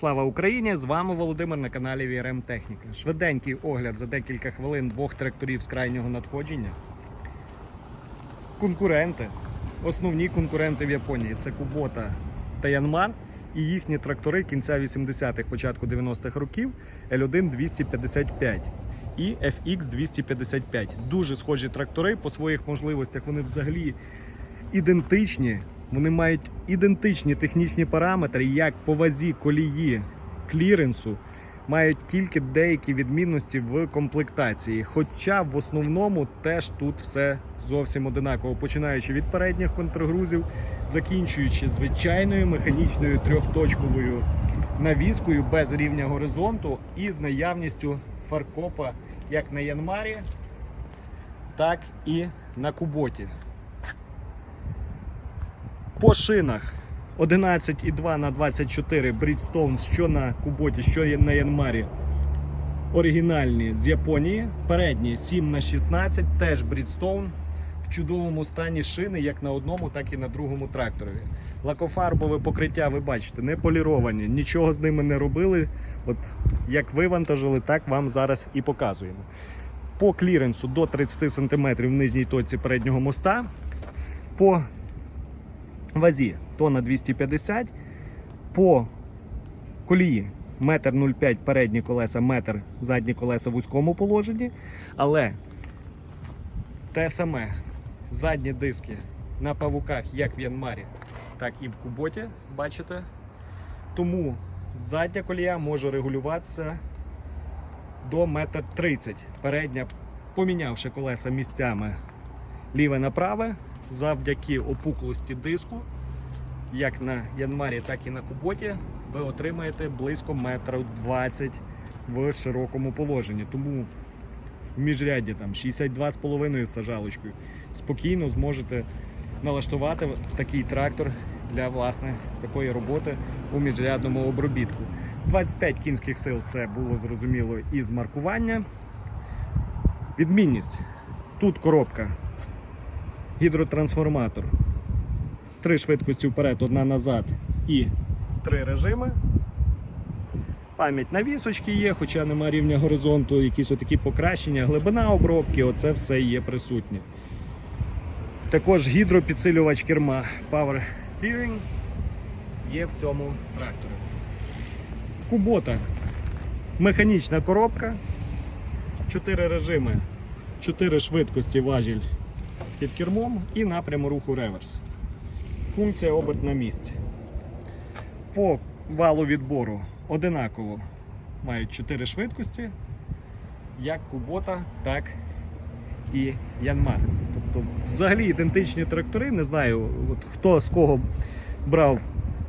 Слава Україні! З вами Володимир на каналі VRM Техніка. Швиденький огляд за декілька хвилин двох тракторів з крайнього надходження. Конкуренти. Основні конкуренти в Японії це Кубота та Янмар. І їхні трактори кінця 80-х, початку 90-х років L1 255 і FX 255. Дуже схожі трактори по своїх можливостях. Вони взагалі ідентичні. Вони мають ідентичні технічні параметри, як по вазі колії кліренсу, мають тільки деякі відмінності в комплектації. Хоча в основному теж тут все зовсім одинаково, починаючи від передніх контргрузів, закінчуючи звичайною механічною трьохточковою навіскою без рівня горизонту і з наявністю фаркопа як на Янмарі, так і на Куботі. По шинах 11,2 на 24 Bridgestone, що на Куботі, що на Янмарі. Оригінальні з Японії. Передні 7 на 16 теж Bridgestone. В чудовому стані шини як на одному, так і на другому тракторі. Лакофарбове покриття, ви бачите, не поліровані, нічого з ними не робили. От як вивантажили, так вам зараз і показуємо. По кліренсу до 30 см в нижній точці переднього моста. По вазі тонна 250 по колії метр 0,5 передні колеса, метр задні колеса в вузькому положенні, але те саме задні диски на павуках, як в Янмарі, так і в Куботі, бачите. Тому задня колія може регулюватися до метр 30. Передня, помінявши колеса місцями ліве на праве, завдяки опуклості диску, як на Янмарі, так і на Куботі, ви отримаєте близько метрів 20 в широкому положенні. Тому в міжрядді там 62,5 з сажалочкою спокійно зможете налаштувати такий трактор для власне такої роботи у міжрядному обробітку. 25 кінських сил це було зрозуміло із маркування. Відмінність. Тут коробка гідротрансформатор. Три швидкості вперед, одна назад і три режими. Пам'ять на вісочки є, хоча нема рівня горизонту, якісь отакі покращення, глибина обробки, оце все є присутнє. Також гідропідсилювач керма Power Steering є в цьому тракторі. Кубота. Механічна коробка, 4 режими, 4 швидкості важіль під кермом і напряму руху реверс. Функція оберт на місці. По валу відбору одинаково мають 4 швидкості, як Кубота, так і Янмар. Тобто, взагалі ідентичні трактори. Не знаю, от хто з кого брав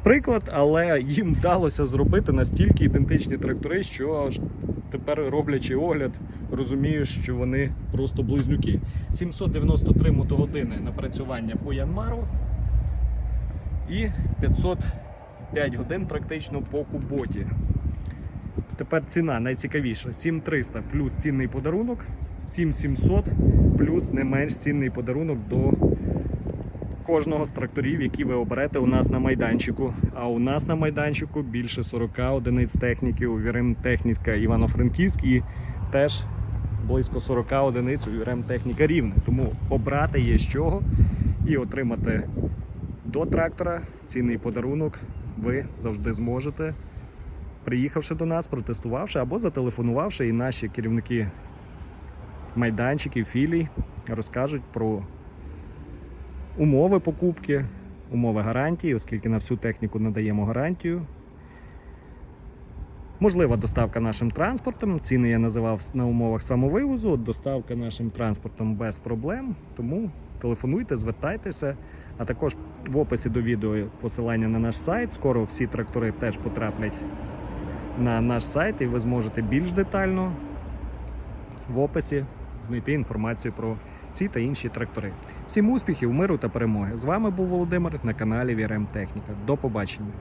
приклад, але їм вдалося зробити настільки ідентичні трактори, що тепер роблячи огляд, розумію, що вони просто близнюки. 793 мотогодини напрацювання по Янмару і 505 годин практично по Куботі. Тепер ціна найцікавіша: 7300 плюс цінний подарунок, 7700 плюс не менш цінний подарунок до кожного з тракторів, які ви оберете у нас на майданчику. А у нас на майданчику більше 40 одиниць техніки у Вірем Техніка Івано-Франківськ і теж близько 40 одиниць у Вірем Техніка Рівне. Тому обрати є з чого і отримати до трактора цінний подарунок ви завжди зможете, приїхавши до нас, протестувавши або зателефонувавши, і наші керівники майданчиків, філій розкажуть про умови покупки, умови гарантії, оскільки на всю техніку надаємо гарантію. Можлива доставка нашим транспортом. Ціни я називав на умовах самовивозу. Доставка нашим транспортом без проблем. Тому телефонуйте, звертайтеся. А також в описі до відео посилання на наш сайт. Скоро всі трактори теж потраплять на наш сайт, і ви зможете більш детально в описі знайти інформацію про ці та інші трактори. Всім успіхів, миру та перемоги! З вами був Володимир на каналі VRM Техніка. До побачення!